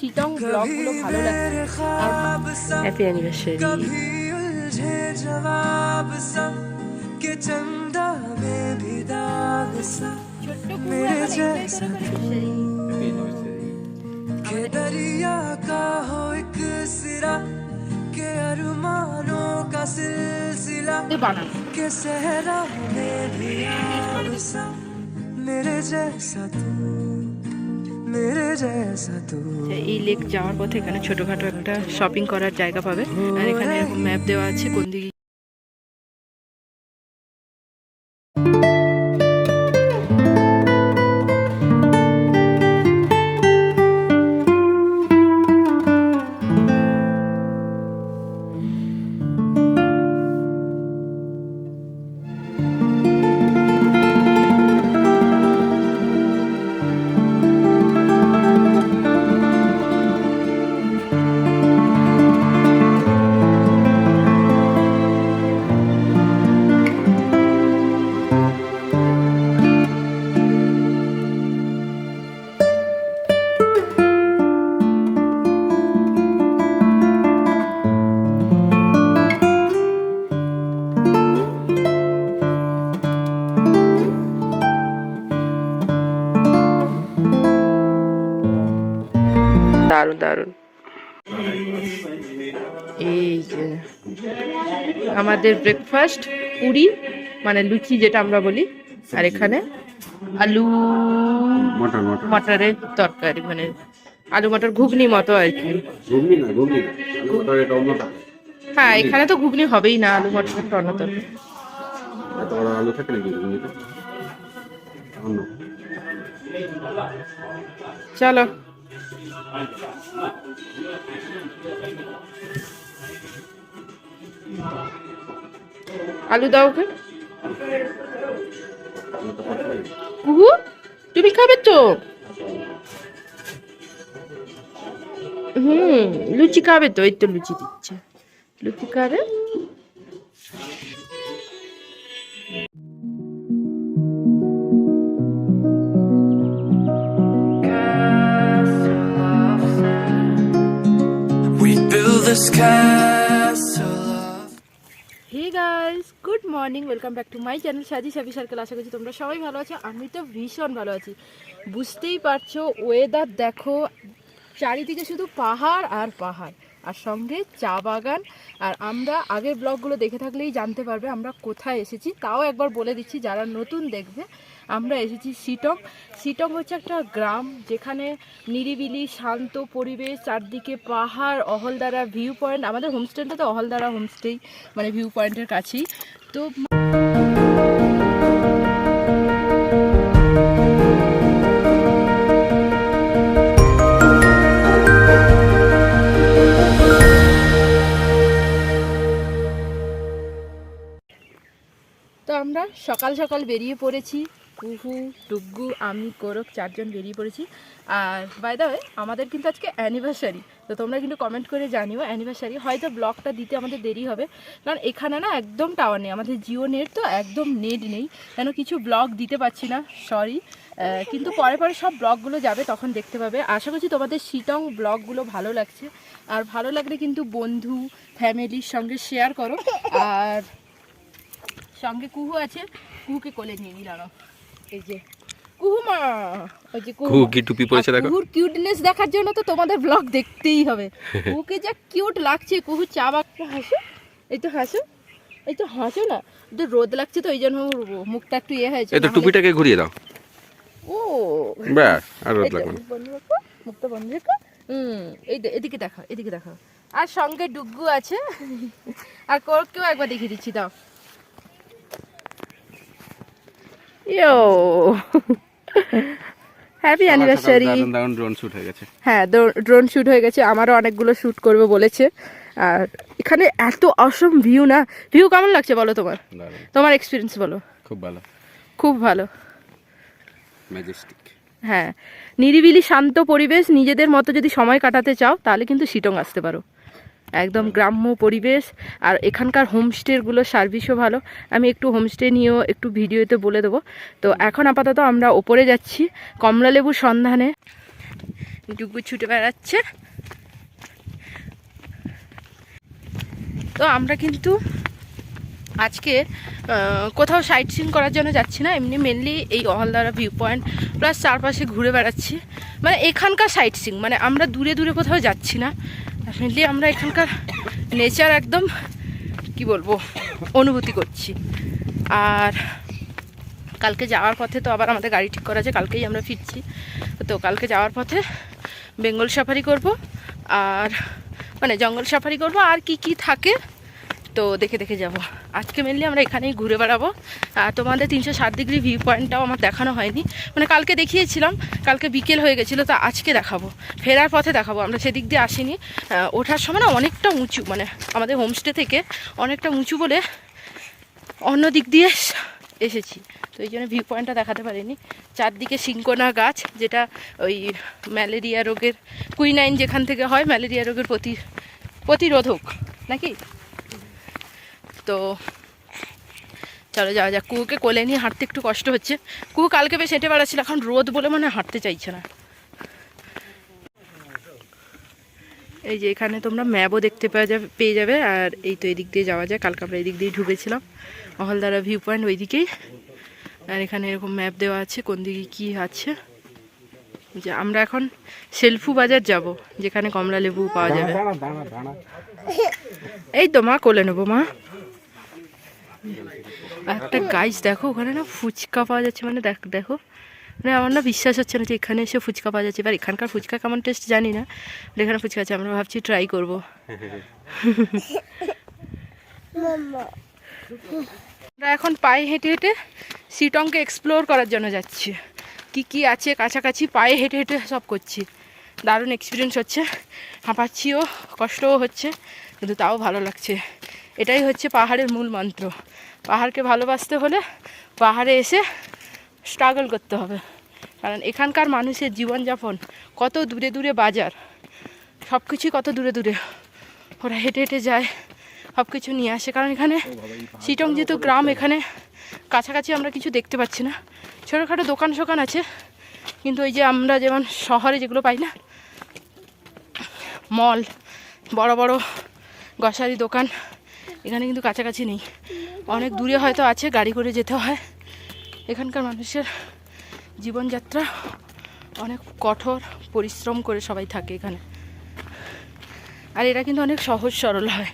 শিটং ব্লগগুলো ভালো লাগছে হ্যাপি অ্যানিভার্সারি कभी उलझे जवाब सा के चंदा में भी दाग सा ছোট্ট मेरे जैसा के दरिया का हो एक सिरा के अरमानों का सिलसिला বানানো के सहरा में भी आग सा मेरे जैसा तू मेरे जैसा तू এই লেক যাওয়ার পথে এখানে ছোটখাটো একটা শপিং করার জায়গা পাবে। আর এখানে ম্যাপ দেওয়া আছে কোন দিকে আমাদের ব্রেকফাস্ট পুরি মানে লুচি যেটা আমরা বলি আর এখানে আলু মটর মটর। মটরের তরকারি মানে আলু মটর ঘুগনি মতো আর কি। হ্যাঁ এখানে তো ঘুগনি হবেই না আলু মটরের অন্য তরকারি। এত আলু থাকে নাকি ঘুগনিতে অন্য। চলো। আলু দাও ওকে। কুহু, তুমি খাবে তো? হুম, লুচি খাবে তো, এই তো লুচি দিচ্ছে। লুচি খাবে? We build welcome back to my channel Saji Sabi circle আশা করছি তোমরা সবাই ভালো আছো, আমি তো ভীষণ ভালো আছি। বুঝতেই পারছ ওয়েদার দেখো, চারিদিকে শুধু পাহাড় আর পাহাড়, আর সঙ্গে চা বাগান। আর আমরা আগের ব্লগগুলো দেখে থাকলেই জানতে পারবে আমরা কোথায় এসেছি, তাও একবার বলে দিচ্ছি, যারা নতুন দেখবে, আমরা এসেছি সিটং সিটং হচ্ছে একটা গ্রাম যেখানে নিরিবিলি, শান্ত পরিবেশ, চারদিকে পাহাড়, অহলদারা ভিউ পয়েন্ট আমাদের হোমস্টেটা তো অহলদারা হোমস্টেই মানে ভিউ পয়েন্টের কাছেই। তো সকাল সকাল বেরিয়ে পড়েছি। কুহু টুগ্গু আমি, কোরক চারজন বেরিয়ে পড়েছি। আর বাই দ্য আমাদের কিন্তু আজকে অ্যানিভার্সারি তো তোমরা কিন্তু কমেন্ট করে জানিও অ্যানিভার্সারি হয়তো ব্লগটা দিতে আমাদের দেরি হবে, কারণ এখানে না একদম টাওয়ার নেই, আমাদের জিও নেট তো একদম নেট নেই। কেন কিছু ব্লগ দিতে পারছি না সরি কিন্তু পরে পরে সব ব্লগগুলো যাবে, তখন দেখতে পাবে। আশা করছি তোমাদের শিটং ব্লগগুলো ভালো লাগছে। আর ভালো লাগলে কিন্তু বন্ধু ফ্যামিলির সঙ্গে শেয়ার করো। আর সঙ্গে কুহু আছে কুহুকে কোলে নিয়ে নিলাম এই যে কুহু মা ওই যে কুহু কি টুপি পরেছে আর দেখো? কুহুর কিউটনেস দেখার জন্য তো তোমাদের ব্লগ দেখতেই হবে। কুহুকে যা কিউট লাগছে কুহু চা হাসো এই তো হাসো এই তো হাসো না। তো রোদ লাগছে তো ওই জন্য মুখটা একটু ইয়ে হয়েছে এই তো টুপিটাকে ঘুরিয়ে দাও। ও। ব্যাস আর রোদ লাগবে না। মুখ বন্ধ রাখো, মুখটা বন্ধ রেখো। হুম এই এদিকে দেখাও এদিকে দেখাও আর সঙ্গে ডুগ্গু আছে। আর কোরকেও একবার দেখিয়ে দিচ্ছি দাও। ইয়ো হ্যাপি অ্যানিভার্সারি দারুণ ড্রোন শুট হয়ে গেছে। হ্যাঁ ড্রোন শ্যুট হয়ে গেছে। আমারও অনেকগুলো শ্যুট করবে বলেছে। আর এখানে এত অসম ভিউ না। ভিউ কেমন লাগছে বলো তোমার? তোমার এক্সপিরিয়েন্স বলো। খুব ভালো। খুব ভালো। ম্যাজেস্টিক হ্যাঁ। নিরিবিলি শান্ত পরিবেশ নিজেদের মতো যদি সময় কাটাতে চাও তাহলে কিন্তু শিটং আসতে পারো। একদম গ্রাম্য পরিবেশ আর এখানকার হোমস্টেগুলো সার্ভিসও ভালো। আমি একটু হোমস্টে নিয়েও একটু ভিডিওতে বলে দেবো। তো এখন আপাতত আমরা ওপরে যাচ্ছি কমলালেবুর সন্ধানে। ডুগু ছুটে বেড়াচ্ছে। তো আমরা কিন্তু আজকে কোথাও সাইট সিন করার জন্য যাচ্ছি না। এমনি মেনলি এই অহলদারা ভিউ পয়েন্ট প্লাস চারপাশে ঘুরে বেড়াচ্ছি। মানে এখানকার সাইট সিং মানে আমরা দূরে দূরে কোথাও যাচ্ছি না। মেনলি আমরা এখানকার নেচার একদম, কি বলব, অনুভূতি করছি। আর কালকে যাওয়ার পথে তো আবার আমাদের গাড়ি ঠিক করা আছে, কালকেই আমরা ফিরছি। তো কালকে যাওয়ার পথে বেঙ্গল সাফারি করব, আর মানে জঙ্গল সাফারি করব, আর কি কি থাকে তো দেখে দেখে যাব। আজকে মেনলি আমরা এখানেই ঘুরে বেড়াবো। আর তোমাদের তিনশো ষাট ডিগ্রি ভিউ পয়েন্টটাও আমার দেখানো হয়নি। মানে কালকে দেখিয়েছিলাম, কালকে বিকেল হয়ে গেছিল, তো আজকে দেখাবো। ফেরার পথে দেখাবো, আমরা সেদিক দিয়ে আসিনি। ওঠার সময় না অনেকটা উঁচু মানে আমাদের হোমস্টে থেকে অনেকটা উঁচু বলে অন্য দিক দিয়ে এসেছি। তো এই জন্য ভিউ পয়েন্টটা দেখাতে পারিনি। চারদিকে সিঙ্কোনা গাছ, যেটা ওই ম্যালেরিয়া রোগের কুইনাইন যেখান থেকে হয়, ম্যালেরিয়া রোগের প্রতি প্রতিরোধক, নাকি? তো চলো যাওয়া যাক। কুকুকে কোলে নিয়ে হাঁটতে একটু কষ্ট হচ্ছে। কুকু কালকে বেশ হেঁটে বেড়াচ্ছিল এখন রোদ বলে মানে হাঁটতে চাইছে না। এই যে এখানে তোমরা ম্যাপও দেখতে পাওয়া যাবে পেয়ে যাবে। আর এই তো এদিক দিয়ে যাওয়া যায় কালকে আমরা এদিক দিয়ে ঢুকেছিলাম। মহলদারা ভিউ পয়েন্ট ওই দিকেই আর এখানে এরকম ম্যাপ দেওয়া আছে কোন দিকে কি আছে। যে আমরা এখন সেলফু বাজার যাব যেখানে কমলা লেবু পাওয়া যাবে। এই তো মা কোলে নেব মা। একটা গাইস দেখো, ওখানে না ফুচকা পাওয়া যাচ্ছে মানে দেখ, দেখো। মানে আমার না বিশ্বাস হচ্ছে না যে এখানে এসে ফুচকা পাওয়া যাচ্ছে। এবার এখানকার ফুচকা কেমন টেস্ট জানি না এখানে ফুচকা আছে, আমরা ভাবছি ট্রাই করব। আমরা এখন পায়ে হেঁটে হেঁটে সিটংকে এক্সপ্লোর করার জন্য যাচ্ছি। কি কি আছে, কাছাকাছি পায়ে হেঁটে হেঁটে সব করছি। দারুণ এক্সপিরিয়েন্স হচ্ছে। হাঁপাচ্ছিও, কষ্টও হচ্ছে, কিন্তু তাও ভালো লাগছে। এটাই হচ্ছে পাহাড়ের মূল মন্ত্র। পাহাড়কে ভালোবাসতে হলে পাহাড়ে এসে স্ট্রাগল করতে হবে। কারণ এখানকার মানুষের জীবনযাপন কত দূরে দূরে বাজার সব কিছুই কত দূরে দূরে। ওরা হেঁটে হেঁটে যায় সব কিছু নিয়ে আসে। কারণ এখানে সিটং যেহেতু গ্রাম এখানে কাছাকাছি আমরা কিছু দেখতে পাচ্ছি না। ছোটোখাটো দোকান সোকান আছে কিন্তু ওই যে আমরা যেমন শহরে যেগুলো পাই না মল বড় বড় গ্রসারি দোকান এখানে কিন্তু কাছাকাছি নেই। অনেক দূরে হয়তো আছে, গাড়ি করে যেতে হয়। এখানকার মানুষের জীবনযাত্রা অনেক কঠোর, পরিশ্রম করে সবাই থাকে এখানে। আর এরা কিন্তু অনেক সহজ সরল হয়।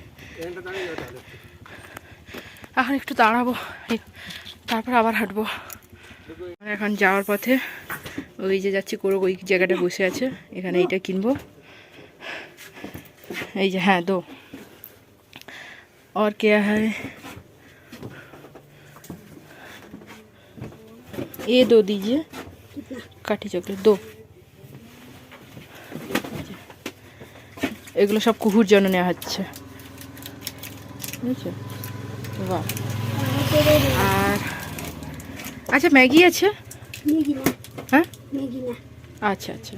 এখন একটু দাঁড়াবো তারপর আবার হাঁটবো। এখন যাওয়ার পথে ওই যে যাচ্ছি করে, ওই জায়গাটা বসে আছে। এখানে এইটা কিনবো। এই যে হ্যাঁ দো। और क्या है ये दो दीजिए কাঠি চকলেট দো এগুলো সব কুহুর জন্য নেওয়া হচ্ছে বুঝেছো বাহ আর আচ্ছা ম্যাগি আছে ম্যাগি না হ্যাঁ ম্যাগি না আচ্ছা আচ্ছা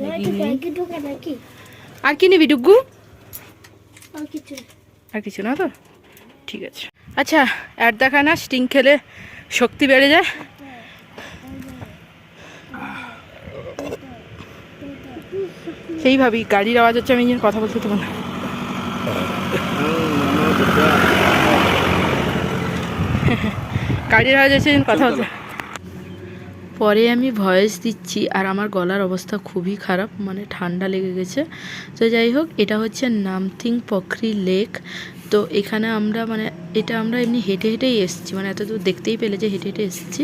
ম্যাগি ম্যাগি ঢোকে নাকি আর কি নিবি ডুগ্গু আর কিছু না। আর কিছু না তো? ঠিক আছে। আচ্ছা অ্যাড দেখা না স্টিং খেলে শক্তি বেড়ে যায়। সেইভাবেই গাড়ির আওয়াজ হচ্ছে, আমি জন্য কথা বলতে দেবো না। গাড়ির আওয়াজ হচ্ছে কথা বলতে পরে আমি ভয়েস দিচ্ছি আর আমার গলার অবস্থা খুবই খারাপ মানে ঠান্ডা লেগে গেছে। তো যাই হোক, এটা হচ্ছে নামথিং পখরি লেক। তো এখানে আমরা মানে এটা আমরা এমনি হেঁটে হেঁটেই এসেছি। মানে এত দূর দেখতেই পেলে যে হেঁটে হেঁটে এসেছি।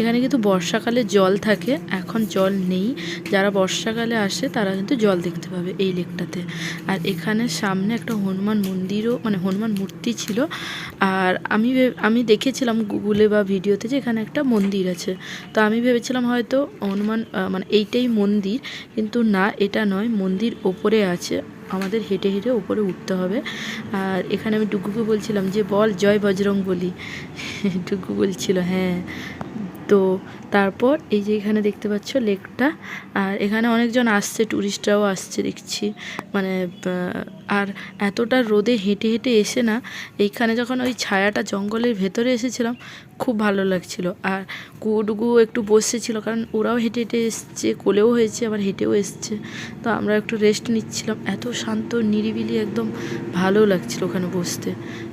এখানে কিন্তু বর্ষাকালে জল থাকে, এখন জল নেই। যারা বর্ষাকালে আসে তারা কিন্তু জল দেখতে পাবে এই লেকটাতে। আর এখানে সামনে একটা হনুমান মন্দিরও মানে হনুমান মূর্তি ছিল। আর আমি আমি দেখেছিলাম গুগলে বা ভিডিওতে যে এখানে একটা মন্দির আছে। তো আমি ভেবেছিলাম হয়তো হনুমান মানে এইটাই মন্দির। কিন্তু না, এটা নয়, মন্দির ওপরে আছে। আমাদের হেঁটে হেঁটে ওপরে উঠতে হবে। আর এখানে আমি ডুগুকে বলছিলাম যে, বল, জয় বজরং বলি। ডুগু বলছিল হ্যাঁ। তো তারপর এই যে এখানে দেখতে পাচ্ছ লেকটা, আর এখানে অনেকজন আসছে ট্যুরিস্টরাও আসছে দেখছি। মানে আর এতটা রোদে হেঁটে হেঁটে এসে না, এইখানে যখন ওই ছায়াটা জঙ্গলের ভেতরে এসেছিলাম খুব ভালো লাগছিল। আর কুডুগু একটু বসেছিল কারণ ওরাও হেঁটে হেঁটে এসছে, কোলেও হয়েছে, আবার হেঁটেও এসছে। তো আমরা একটু রেস্ট নিচ্ছিলাম। এত শান্ত, নিরিবিলি, একদম ভালো লাগছিল ওখানে বসতে।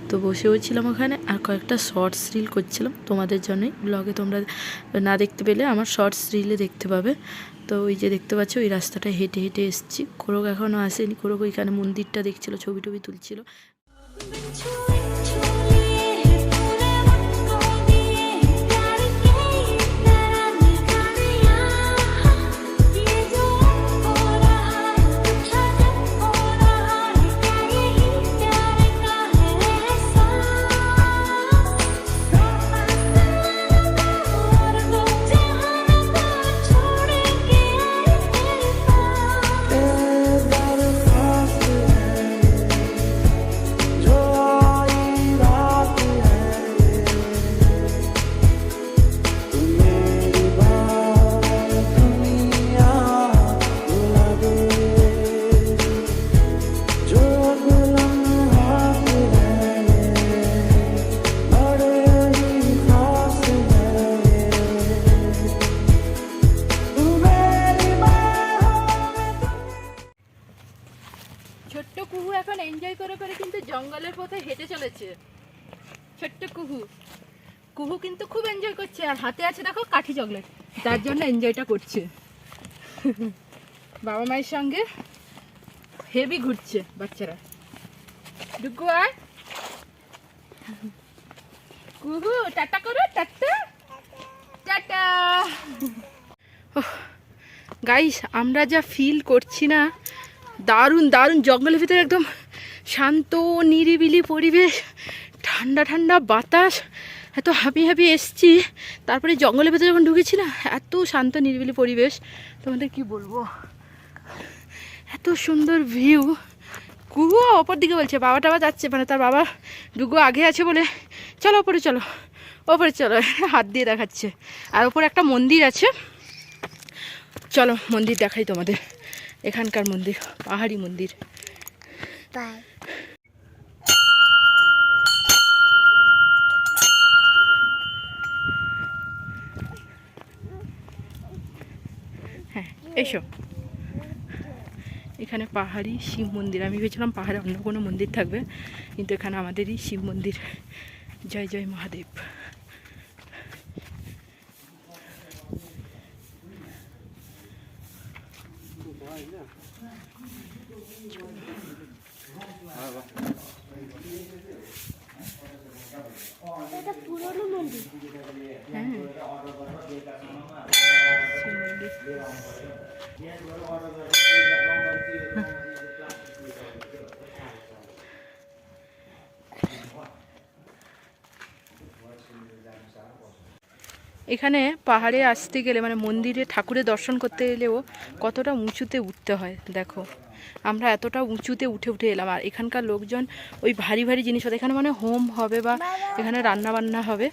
তো বসেও ছিলাম ওখানে, আর কয়েকটা শর্টস রিল করছিলাম। তোমাদের জন্যই ব্লগে তোমরা না দেখতে পেলে, আমার শর্টস রিলে দেখতে পাবে। তো ওই যে দেখতে পাচ্ছ, ওই রাস্তাটা হেঁটে হেঁটে এসেছি। কোরক এখনও আসেনি কোরক ওইখানে মন্দিরটা দেখছিল, ছবি টবি তুলছিল। কুহু এখন এনজয় করে করে কিন্তু জঙ্গলের পথে হেঁটে চলেছে। ছোট্ট কুহু। কুহু কিন্তু খুব এনজয় করছে আর হাতে আছে দেখো কাঠি চকলেট। যার জন্য এনজয়টা করছে। বাবা মায়ের সঙ্গে হেভি ঘুরছে বাচ্চারা। ডুকু আয়। কুহু, টাটা করো, টাটা। টাটা। গাইস আমরা যা ফিল করছি না দারুণ দারুণ জঙ্গলের ভিতরে একদম শান্ত, নিরিবিলি পরিবেশ, ঠান্ডা ঠান্ডা বাতাস। এত হ্যাপি হ্যাপি এসছি। তারপরে জঙ্গলের ভিতরে যখন ঢুকেছি না, এত শান্ত, নিরিবিলি পরিবেশ। তোমাদের কি বলব? এত সুন্দর ভিউ কুহু ওপর দিকে বলছে, বাবা টাবা যাচ্ছে মানে তার বাবা ডুগু আগে আছে বলে। চলো ওপরে চলো ওপরে চলো, হাত দিয়ে দেখাচ্ছে। আর ওপরে একটা মন্দির আছে। চলো মন্দির দেখাই তোমাদের। এখানকার মন্দির পাহাড়ি মন্দির। হ্যাঁ এসো। এখানে পাহাড়ি শিব মন্দির আমি ভেবেছিলাম পাহাড়ে অন্য কোনো মন্দির থাকবে কিন্তু এখানে আমাদেরই শিব মন্দির। জয় জয় মহাদেব। এখানে পাহাড়ে আসতে গেলে মানে মন্দিরে ঠাকুরের দর্শন করতে গেলেও কতটা উঁচুতে উঠতে হয়, দেখো। আমরা এতটা উঁচুতে উঠে উঠে এলাম। আর এখানকার লোকজন ওই ভারী ভারী জিনিসপত্র, এখানে মানে হোম হবে বা এখানে রান্না বান্না হবে,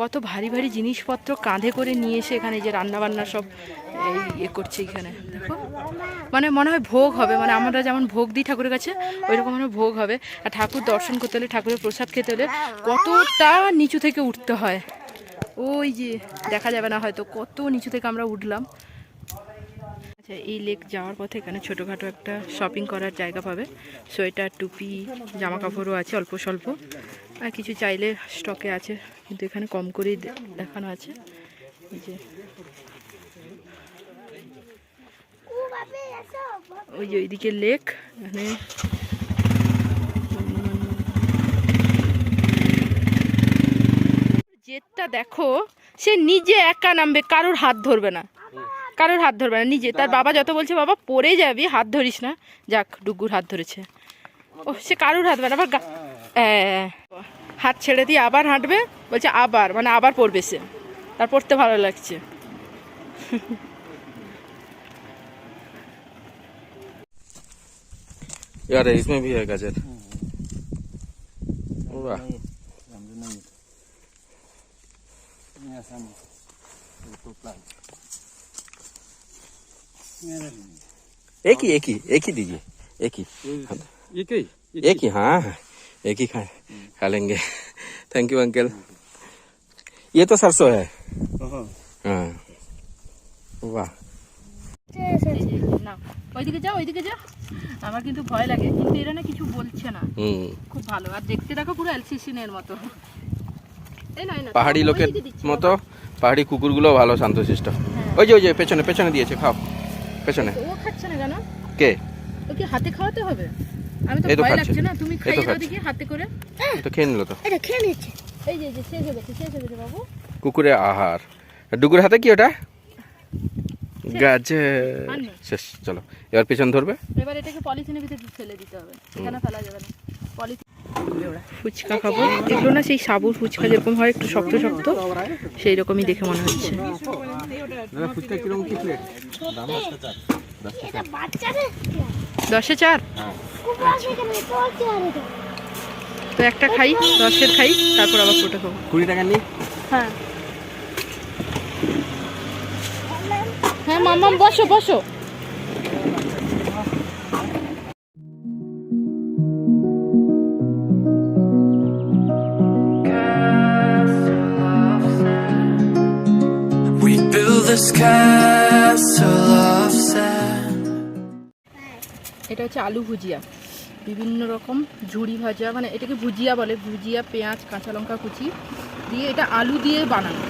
কত ভারী ভারী জিনিসপত্র কাঁধে করে নিয়ে এসে এখানে যে রান্না বান্না সব এই ইয়ে করছে এখানে, দেখো। মানে মনে হয় ভোগ হবে মানে আমরা যেমন ভোগ দিই ঠাকুরের কাছে ওই রকম মানে ভোগ হবে। আর ঠাকুর দর্শন করতে হলে ঠাকুরের প্রসাদ খেতে হলে কতটা নিচু থেকে উঠতে হয়। ওই যে দেখা যাবে না হয়তো কত নিচু থেকে আমরা উঠলাম। আচ্ছা এই লেক যাওয়ার পথে এখানে ছোটোখাটো একটা শপিং করার জায়গা পাবে। সোয়েটার টুপি জামা কাপড়ও আছে অল্প স্বল্প। আর কিছু চাইলে স্টকে আছে কিন্তু এখানে কম করেই দেখানো আছে। এই যে। ওই যে ওইদিকে লেক এখানে জেদটা দেখো সে নিজে একা নামবে কারোর হাত ধরবে না কারোর হাত ধরবে না নিজে তার বাবা যত বলছে বাবা পড়ে যাবি হাত ধরিস না যাক ডুগুর হাত ধরেছে ও সে কারোর হাত ধরবে না আবার গা- হ্যাঁ, হাত ছেড়ে দিয়ে আবার হাঁটবে বলছে আবার মানে আবার পড়বে সে তার পড়তে ভালো লাগছে यार इसमें भी है गाजर वाह एक ही एक ही एक ही दीजिए एक ही एक ही एक ही हाँ हाँ, एक ही खा खा लेंगे थैंक यू अंकल ये तो सरसों है हाँ वाह এই যে, না ওইদিকে যাও ওইদিকে যাও আমার কিন্তু ভয় লাগে কিন্তু এরা না কিছু বলছে না হুম খুব ভালো আর দেখতে দেখো পুরো এলসিসিনের মতো এই নয় না পাহাড়ি লোকের মতো পাহাড়ি কুকুরগুলো ভালো শান্তশিষ্ট। ওই যে ওই যে পেছনে পেছনে দিয়েছে খাও। পেছনে। ও খাচ্ছে না কেন কে? ও কি হাতে খাওয়াতে হবে? আমি তো ভয় লাগছে না তুমি খাইয়ে দাও দেখি হাতে করে। তো খেয়ে নিল তো। এটা খেয়ে নিচ্ছে। এই যে যে শেষ হয়ে গেছে শেষ হয়ে গেছে বাবু। কুকুরের আহার। ডুগুর হাতে কি ওটা? গাছে শেষ চলো। এবার পেছন ধরবে। এবার এটাকে পলিথিনের ভিতরে ফেলে দিতে হবে। এখানে ফেলা যাবে না। পলিথিন ফুচকা খাব। এগুলো না সেই সাবুর ফুচকা যেরকম হয় একটু শক্ত শক্ত সেই রকমই দেখে মনে হচ্ছে। দশে চার? তো একটা খাই দশের খাই তারপর আবার কোটা খাব। কুড়ি টাকা নিই? হ্যাঁ। হ্যাঁ মাম্মাম বসো বসো। হচ্ছে আলু ভুজিয়া। বিভিন্ন রকম ঝুড়ি ভাজা মানে এটাকে ভুজিয়া বলে ভুজিয়া পেঁয়াজ কাঁচা লঙ্কা কুচি দিয়ে এটা আলু দিয়ে বানানো।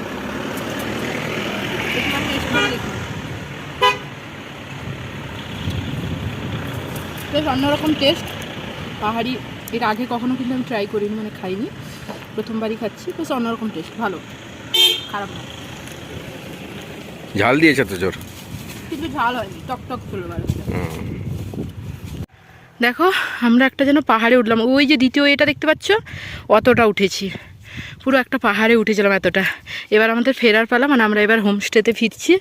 বেশ অন্যরকম টেস্ট পাহাড়ি এর আগে কখনো কিন্তু আমি ট্রাই করিনি মানে খাইনি। প্রথমবারই খাচ্ছি বেশ অন্যরকম টেস্ট ভালো। খারাপ না। ঝাল দিয়েছে তো জোর? কিন্তু ঝাল হয়নি টক টক ছিল ভালো দেখো, আমরা একটা যেন পাহাড়ে উঠলাম। ওই যে দ্বিতীয় এটা দেখতে পাচ্ছ? অতটা উঠেছি। পুরো একটা পাহাড়ে উঠেছিলাম এতটা। এবার আমাদের ফেরার পালা মানে আমরা এবার হোমস্টেতে ফিরছি।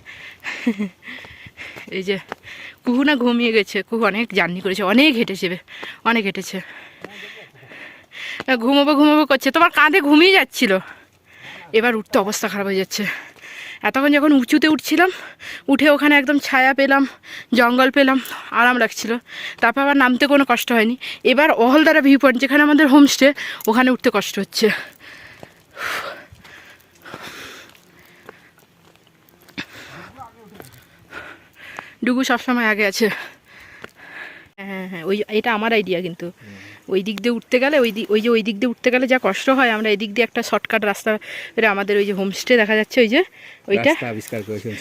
এই যে, কুহু না ঘুমিয়ে গেছে। কুহু অনেক জার্নি করেছে, অনেক হেঁটেছে অনেক হেঁটেছে। ঘুমোবো ঘুমোবো করছে। তোমার কাঁধে ঘুমিয়ে যাচ্ছিল। এবার উঠতে অবস্থা খারাপ হয়ে যাচ্ছে। এতক্ষণ যখন উঁচুতে উঠছিলাম, উঠে ওখানে একদম ছায়া পেলাম, জঙ্গল পেলাম, আরাম লাগছিল। তারপর আবার নামতে কোনো কষ্ট হয়নি। এবার অহলদারা ভিউ পয়েন্ট যেখানে আমাদের হোমস্টে ওখানে উঠতে কষ্ট হচ্ছে। ডুগু সবসময় আগে আছে। হ্যাঁ হ্যাঁ হ্যাঁ ওই এটা আমার আইডিয়া কিন্তু। ওই দিক দিয়ে উঠতে গেলে ওই দিক ওই যে ওই দিক দিয়ে উঠতে গেলে যা কষ্ট হয় আমরা এদিক দিয়ে একটা শর্টকাট রাস্তা আমাদের ওই যে হোমস্টে দেখা যাচ্ছে ওই যে ওইটা? আবিষ্কার করেছেন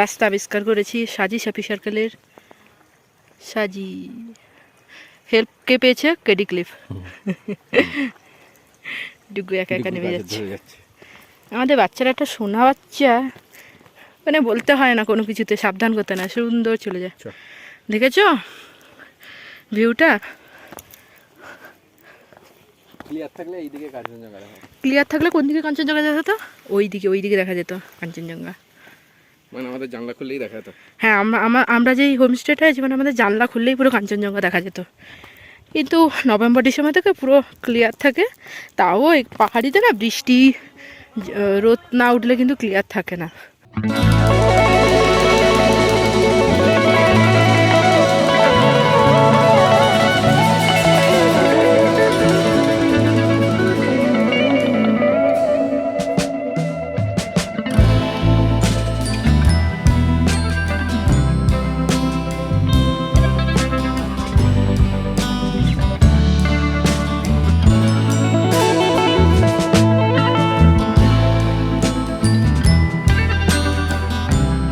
রাস্তা আবিষ্কার করেছি সাজি সাপি সার্কেলের। সাজি হেল্প কে পেয়েছে? KD cliff. ডুগু একা একা নেমে যাচ্ছে। আমাদের বাচ্চারা একটা সোনা বাচ্চা মানে বলতে হয় না কোনো কিছুতে সাবধান করতে না সুন্দর চলে যায়। দেখেছ? ভিউটা ক্লিয়ার থাকলে এইদিকে দেখা ক্লিয়ার থাকলে কোন দিকে কাঞ্চনজঙ্ঘা দেখা যেত? ওই দিকে ওই দিকে দেখা যেত কাঞ্চনজঙ্ঘা। মানে আমাদের জানলা খুললেই দেখা যেত। হ্যাঁ আমরা আমার আমরা যেই হোমস্টেটা আছি মানে আমাদের জানলা খুললেই পুরো কাঞ্চনজঙ্ঘা দেখা যেত। কিন্তু নভেম্বর ডিসেম্বর থেকে পুরো ক্লিয়ার থাকে। তাও এই পাহাড়িতে না বৃষ্টি রোদ না উঠলে কিন্তু ক্লিয়ার থাকে না।